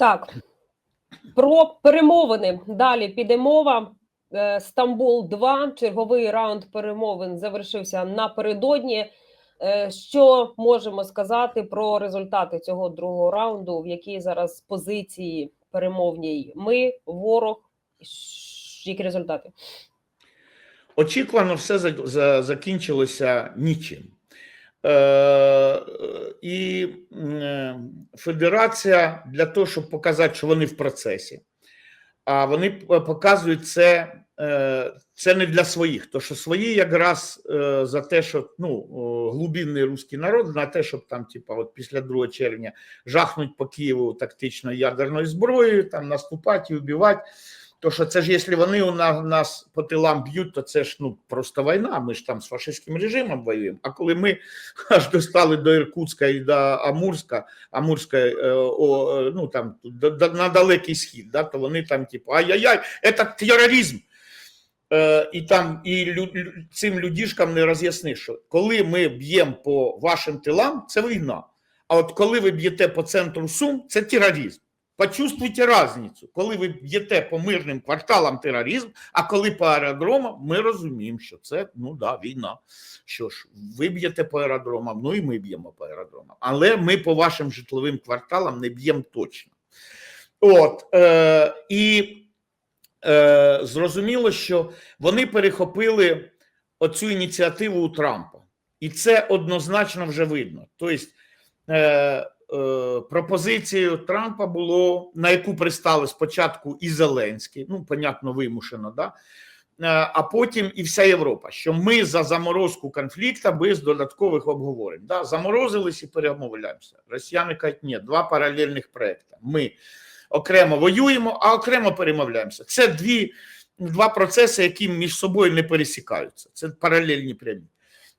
Так, про перемовини. Далі піде мова. Е, Стамбул 2 черговий раунд перемовин завершився напередодні. Е, Що можемо сказати про результати цього другого раунду? В якій зараз позиції перемовній ми, ворог? Які результати? Очікувано все за, за, закінчилося нічим. Е, і федерація для того, щоб показати, що вони в процесі, а вони показують це, е, це не для своїх, то що свої якраз е, за те, що ну, глубинний русський народ, на те, щоб там, типа, от після 2 червня жахнуть по Києву тактично ядерною зброєю, там наступати і вбивати. То що це ж, якщо вони у нас, нас по тилам б'ють, то це ж ну просто війна. Ми ж там з фашистським режимом воюємо. А коли ми аж достали до Іркутська і до Амурська, Амурська, е, о, е, ну там на далекий схід, да, то вони там, типу, ай-яй-яй, це тероризм. Е, і там і лю, лю- цим людішкам не роз'ясни, що коли ми б'ємо по вашим тилам, це війна. А от коли ви б'єте по центру Сум, це тероризм. Почувствуйте разницю. Коли ви б'єте по мирним кварталам тероризм, а коли по аеродромам, ми розуміємо, що це ну да, війна. Що ж, ви б'єте по аеродромам, ну і ми б'ємо по аеродромам. Але ми по вашим житловим кварталам не б'ємо точно. От е, і е, зрозуміло, що вони перехопили оцю ініціативу у Трампа, і це однозначно вже видно. Тобто, е, пропозицією Трампа було, на яку пристали спочатку і Зеленський, ну, понятно, вимушено, да? Е, а потім і вся Європа, що ми за заморозку конфлікту без додаткових обговорень. Да? Заморозились і перемовляємося. Росіяни кажуть, ні, два паралельних проекти. Ми окремо воюємо, а окремо перемовляємося. Це дві, два процеси, які між собою не пересікаються. Це паралельні прямі.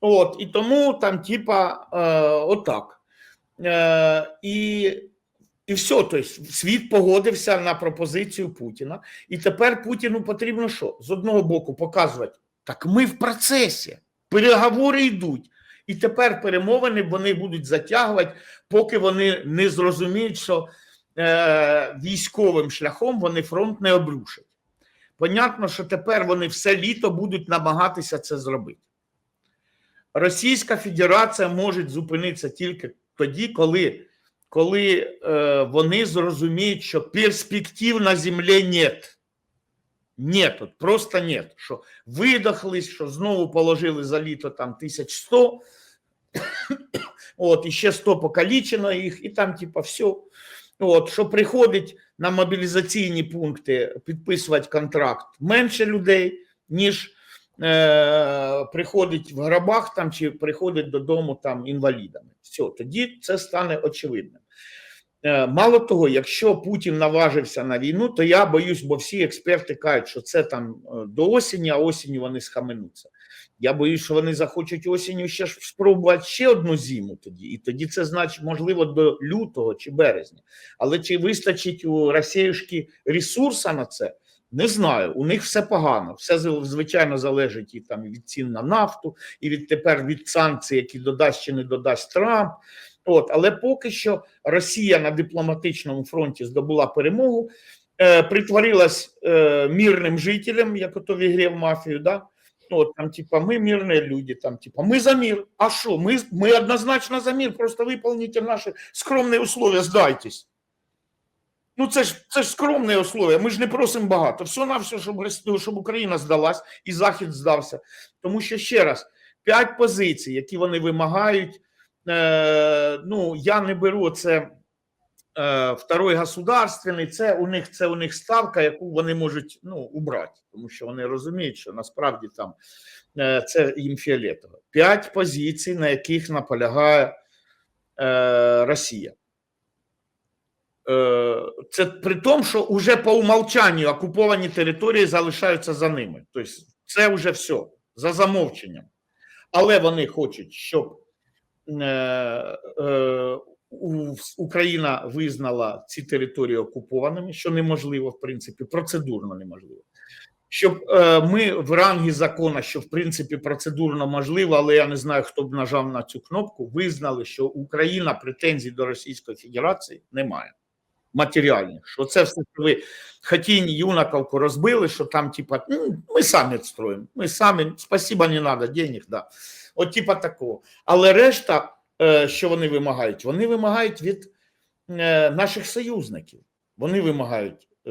От, і тому там, типа, е, отак. Е, і, і все, тобто світ погодився на пропозицію Путіна. І тепер Путіну потрібно що? З одного боку показувати, так ми в процесі, переговори йдуть. І тепер перемовини вони будуть затягувати, поки вони не зрозуміють, що е, військовим шляхом вони фронт не обрушать. Понятно, що тепер вони все літо будуть намагатися це зробити. Російська Федерація може зупинитися тільки тоді, коли, коли е, вони зрозуміють, що перспектив на землі нет. Нет, от просто нет. Що видохлись, що знову положили за літо там 1100, от, і ще 100 покалічено їх, і там, типа, все. От, що приходить на мобілізаційні пункти підписувати контракт менше людей, ніж е, приходить в гробах там чи приходить додому там інвалідами. Все, тоді це стане очевидним. Е, мало того, якщо Путін наважився на війну, то я боюсь, бо всі експерти кажуть, що це там е, до осені, а осінню вони схаменуться. Я боюсь, що вони захочуть осінню ще ж спробувати ще одну зиму тоді, і тоді це значить, можливо, до лютого чи березня. Але чи вистачить у Росіюшки ресурсу на це? Не знаю. У них все погано. Все звичайно залежить і там від цін на нафту, і від тепер від санкцій, які додасть чи не додасть Трамп. От, але поки що Росія на дипломатичному фронті здобула перемогу, е, притворилась е, мирним жителем, як ото в ігрі в мафію. Да? От там, типа, ми мирні люди, там, типа, ми за мир. А що? Ми, ми однозначно за мир, просто виконуйте наші скромні условия, здайтесь. Ну, це ж це ж скромне условия. Ми ж не просимо багато. Все на все, щоб, щоб Україна здалась і Захід здався. Тому що ще раз, п'ять позицій, які вони вимагають. Е, ну, я не беру це е, второй государственний, це у них це у них ставка, яку вони можуть ну, убрати, тому що вони розуміють, що насправді там е, це їм фіолетово. П'ять позицій, на яких наполягає е, Росія. Е, Це при тому, що вже по умовчанню окуповані території залишаються за ними. Тобто, це вже все за замовченням. Але вони хочуть, щоб е, е, Україна визнала ці території окупованими, що неможливо, в принципі, процедурно неможливо. Щоб ми в рангі закона, що в принципі процедурно можливо, але я не знаю, хто б нажав на цю кнопку, визнали, що Україна претензій до Російської Федерації не має. Матеріальних, що це все що ви Хатінь юнаковку розбили, що там, типа, ми самі строїмо, ми самі, спасіба, не треба, денег, да. От, типа такого. Але решта, е, що вони вимагають? Вони вимагають від е, наших союзників. Вони вимагають е,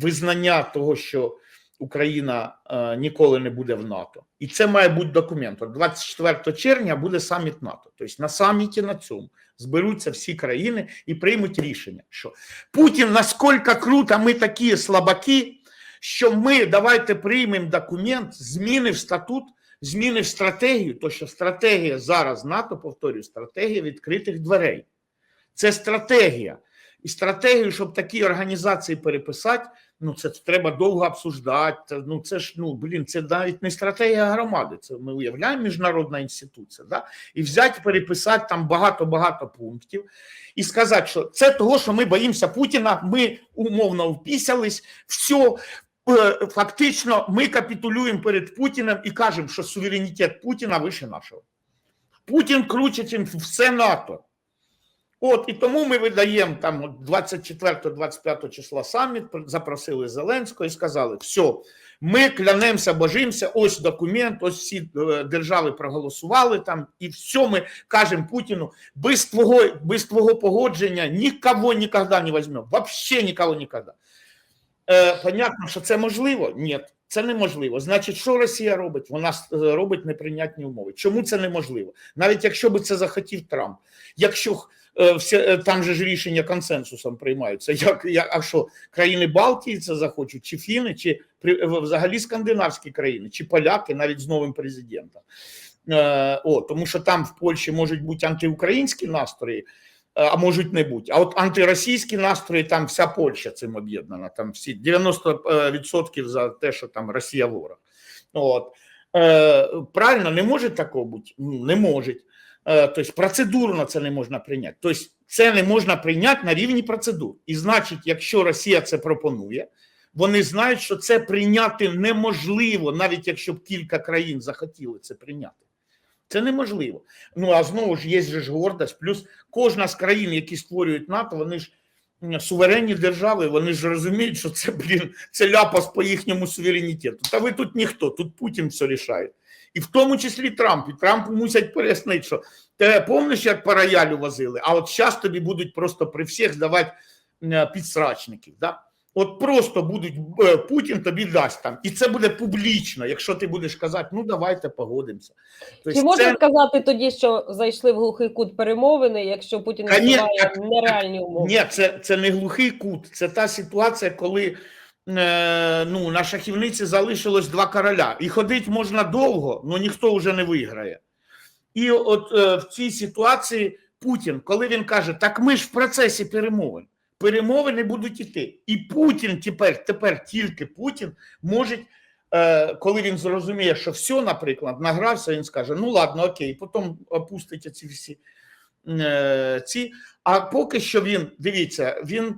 визнання того, що Україна ніколи не буде в НАТО. І це має бути документ. От 24 червня буде саміт НАТО. Тобто на саміті на цьому зберуться всі країни і приймуть рішення, що Путін наскільки круто, ми такі слабаки, що ми давайте приймемо документ, зміни в статут, зміни в стратегію, то що стратегія зараз НАТО, повторюю, стратегія відкритих дверей. Це стратегія. І стратегію, щоб такі організації переписати, ну це треба довго обсуждати. Ну це ж ну блін, це навіть не стратегія громади. Це ми уявляємо міжнародна інституція. Да? І взяти, переписати там багато-багато пунктів і сказати, що це того, що ми боїмося Путіна. Ми умовно впісялись, все. Фактично, ми капітулюємо перед Путіним і кажемо, що суверенітет Путіна вище нашого. Путін круче, ніж все НАТО. От і тому ми видаємо там от 24-25 числа саміт, запросили Зеленського і сказали: все, ми клянемося, божимося, ось документ, ось всі е, держави проголосували там, і все ми кажемо Путіну, без твого, без твого погодження нікого ніколи не візьмемо, вообще нікого ніколи. Е, понятно, що це можливо? Ні, це неможливо. Значить, що Росія робить? Вона е, робить неприйнятні умови. Чому це неможливо? Навіть якщо би це захотів Трамп, якщо е, все, там же ж рішення консенсусом приймаються. Як, як, а що країни Балтії це захочуть, чи фіни, чи е, взагалі скандинавські країни, чи поляки, навіть з новим президентом. О, тому що там в Польщі можуть бути антиукраїнські настрої, а можуть не бути. А от антиросійські настрої, там вся Польща цим об'єднана. Там всі 90% за те, що там Росія ворог. От. Е, правильно, не може такого бути? Не може. Е, Тобто процедурно це не можна прийняти. Тобто це не можна прийняти на рівні процедур. І значить, якщо Росія це пропонує, вони знають, що це прийняти неможливо, навіть якщо б кілька країн захотіли це прийняти. Це неможливо. Ну а знову ж є ж гордость. Плюс кожна з країн, які створюють НАТО, вони ж суверенні держави, вони ж розуміють, що це блін, це ляпас по їхньому суверенітету. Та ви тут ніхто, тут Путін все рішає. І в тому числі Трамп. І Трампу мусять пояснити, що ти помниш, як по роялю возили, а от зараз тобі будуть просто при всіх давати підсрачників. Да? От просто будуть е, Путін тобі дасть там, і це буде публічно, якщо ти будеш казати, ну давайте погодимося. Тобто Чи можна це- сказати тоді, що зайшли в глухий кут перемовини, якщо Путін ні, нереальні умови? Ні, це, це не глухий кут, це та ситуація, коли е, ну, на шахівниці залишилось два короля. І ходити можна довго, але ніхто вже не виграє. І от е, в цій ситуації Путін, коли він каже, так ми ж в процесі перемовин, перемовини будуть іти. І Путін тепер, тепер тільки Путін може, е, коли він зрозуміє, що все, наприклад, награвся, він скаже: ну ладно, окей, потім опустить ці всі е, ці. А поки що він, дивіться, він.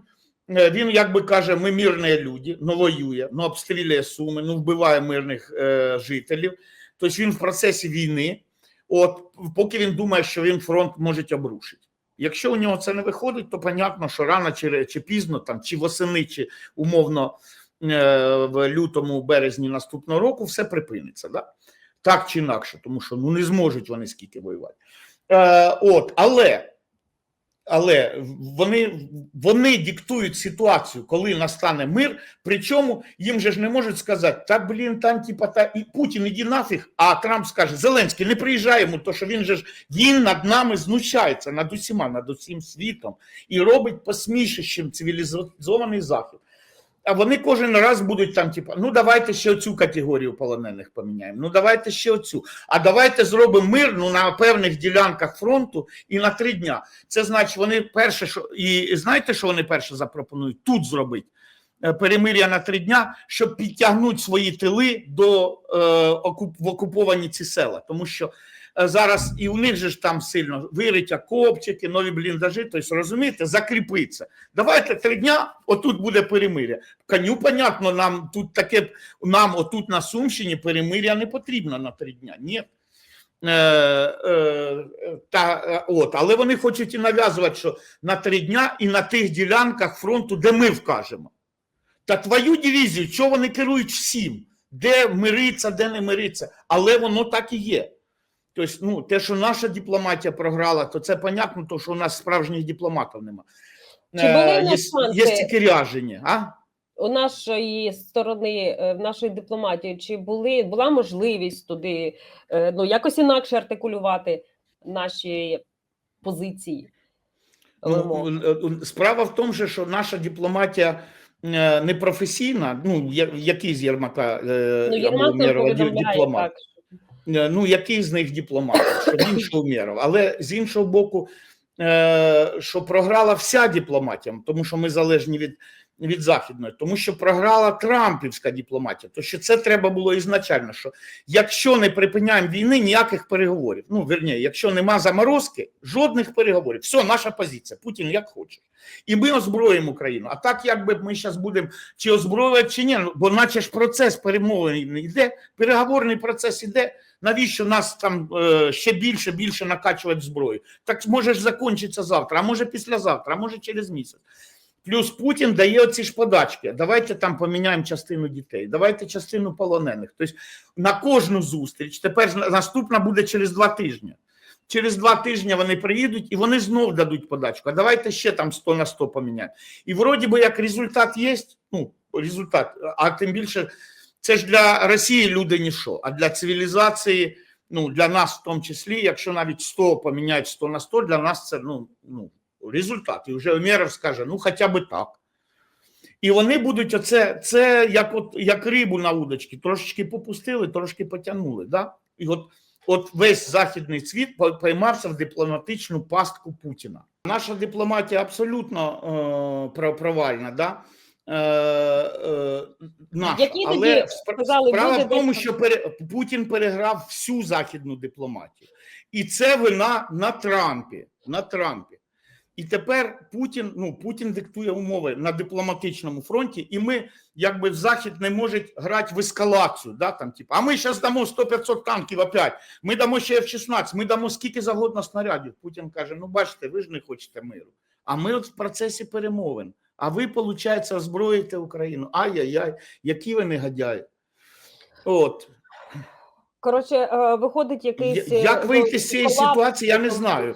е, Він якби каже, ми мирні люди, ну воює, ну обстрілює суми, ну вбиває мирних е, жителів. Тобто він в процесі війни, от поки він думає, що він фронт може обрушити. Якщо у нього це не виходить, то понятно, що рано чи, чи пізно, там, чи восени, чи умовно е, в лютому, березні наступного року все припиниться. Да? Так чи інакше, тому що ну, не зможуть вони скільки воювати. Е, от, але але вони, вони диктують ситуацію, коли настане мир. Причому їм же ж не можуть сказати, та блін, там типа та і Путін, іди нафіг. А Трамп скаже: Зеленський, не приїжджаємо, то що він же ж він над нами знущається над усіма, над усім світом і робить посмішищем цивілізований захід. А вони кожен раз будуть там, типа, ну давайте ще оцю категорію полонених поміняємо. Ну давайте ще оцю. А давайте зробимо мир ну, на певних ділянках фронту і на три дня. Це значить, вони перше, що і знаєте, що вони перше запропонують тут зробити? Е, Перемир'я на три дня, щоб підтягнути свої тили до е, окуп, в окуповані ці села, тому що зараз і у них же ж там сильно вириття копчики, нові бліндажі. Тобто, розумієте, закріпиться. Давайте три дня, отут буде перемир'я. Коню, понятно, нам тут таке нам отут на Сумщині перемир'я не потрібно на три дня. Ні. Е, е, та, е, от, але вони хочуть і нав'язувати, що на три дня і на тих ділянках фронту, де ми вкажемо. Та твою дивізію, що вони керують всім, де мириться, де не мириться, але воно так і є. Тобто, ну, те, що наша дипломатія програла, то це понятно, то, що у нас справжніх дипломатів нема. Чи були Е, є, є тільки а? у нашої сторони, е, в нашої дипломатії, чи були була можливість туди е, ну якось інакше артикулювати наші позиції? Ну, справа в тому, що наша дипломатія е, не професійна. Ну, який з Єрмака Ну, Єрмак дипломат? так. Е, Ну, який з них дипломат? Що він, що Умєров. Але з іншого боку, е, що програла вся дипломатія, тому що ми залежні від, від західної, тому що програла Трампівська дипломатія. То що це треба було ізначально, що якщо не припиняємо війни, ніяких переговорів. Ну, верні, якщо нема заморозки, жодних переговорів. Все, наша позиція. Путін як хоче. І ми озброїмо Україну. А так, якби ми зараз будемо чи озброювати, чи ні, ну, бо наче ж процес перемовин йде, переговорний процес іде. Навіщо нас там е, ще більше більше накачувати зброю? Так може ж закінчиться завтра, а може післязавтра, а може через місяць. Плюс Путін дає оці ж подачки. Давайте там поміняємо частину дітей, давайте частину полонених. Тобто на кожну зустріч. Тепер наступна буде через два тижні. Через два тижні вони приїдуть і вони знов дадуть подачку. А давайте ще там 100 на 100 поміняємо. І вроді би як результат є. Ну, результат, а тим більше це ж для Росії люди ніщо, а для цивілізації, ну для нас в тому числі, якщо навіть 100 поміняють 100 на 100, для нас це ну, ну результат. І вже Умєров скаже, ну хоча б так. І вони будуть оце, це як от як рибу на удочці, трошечки попустили, трошки потягнули. Да? І от, от весь західний світ поймався в дипломатичну пастку Путіна. Наша дипломатія абсолютно е, провальна. Да? Е, е. Які Але сказали, справа в тому, що пере, Путін переграв всю західну дипломатію. І це вина на Трампі. На Трампі. І тепер Путін, ну Путін диктує умови на дипломатичному фронті, і ми, якби в Захід не можуть грати в ескалацію. Да, там, типу, а ми зараз дамо 100-500 танків опять, ми дамо ще F-16, ми дамо скільки завгодно снарядів. Путін каже: ну бачите, ви ж не хочете миру. А ми от в процесі перемовин. А ви, виходить, озброїте Україну. Ай-яй-яй, які ви негодяї. От. Коротше, е, виходить якийсь як е, вийти з цієї ситуації, я не знаю.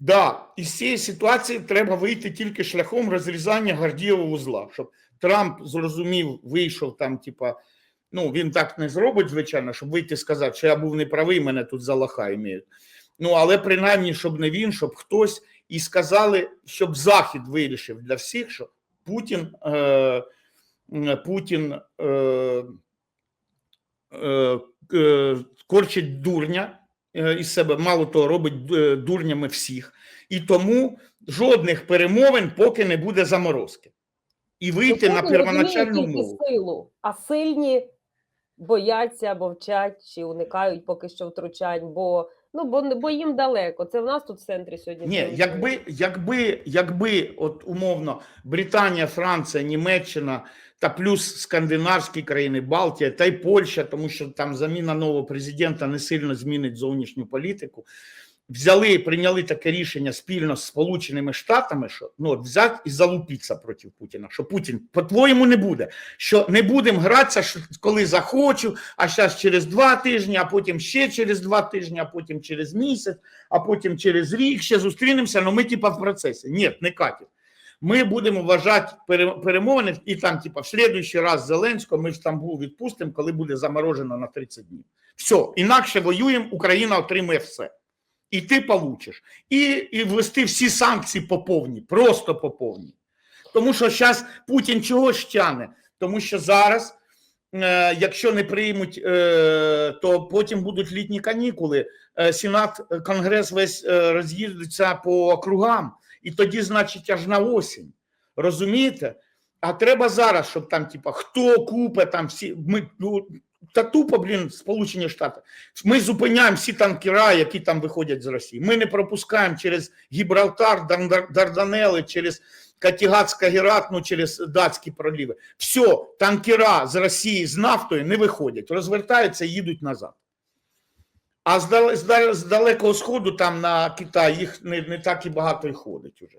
Да, із цієї ситуації треба вийти тільки шляхом розрізання Гордієвого вузла, щоб Трамп зрозумів, вийшов там, типа, ну він так не зробить, звичайно, щоб вийти і сказати, що я був неправий, мене тут за лоха імеють. Ну, але принаймні, щоб не він, щоб хтось і сказали, щоб Захід вирішив для всіх, що Путін, е, Путін е, е, корчить дурня е, із себе, мало того, робить е, дурнями всіх. І тому жодних перемовин, поки не буде заморозки. І вийти Ну, на первоначальну умову. силу, а сильні бояться, мовчать чи уникають поки що втручань, бо ну бо, бо їм далеко. Це в нас тут в центрі сьогодні. Ні, якби, якби, якби, от умовно, Британія, Франція, Німеччина та плюс скандинавські країни, Балтія та й Польща, тому що там заміна нового президента не сильно змінить зовнішню політику. Взяли, прийняли таке рішення спільно з Сполученими Штатами, що ну от взяти і залупитися проти Путіна. Що Путін по-твоєму не буде. Що не будемо гратися, що коли захочу, а зараз через два тижні, а потім ще через два тижні, а потім через місяць, а потім через рік ще зустрінемося. Ну ми типа в процесі. Ні, не катів. Ми будемо вважати перемовини, і там, типа, в следующий раз Зеленського ми в Стамбул відпустимо, коли буде заморожено на 30 днів. Все, інакше воюємо, Україна отримує все. І ти получиш. І, і ввести всі санкції по повній, просто по повній. Тому що зараз Путін чого ж тяне? Тому що зараз, е, якщо не приймуть, е, то потім будуть літні канікули. Е, Сенат, е, Конгрес весь е, роз'їздиться по округам, і тоді, значить, аж на осінь. Розумієте? А треба зараз, щоб там, типа, хто купе там всі. Ми, ну, та тупо, блін, Сполучені Штати. Ми зупиняємо всі танкера, які там виходять з Росії. Ми не пропускаємо через Гібралтар, Дарданели, через Катігат-Скагерат, ну через датські проліви. Все, танкера з Росії з нафтою не виходять, розвертаються і їдуть назад. А з далекого сходу там на Китай їх не, не так і багато й ходить уже.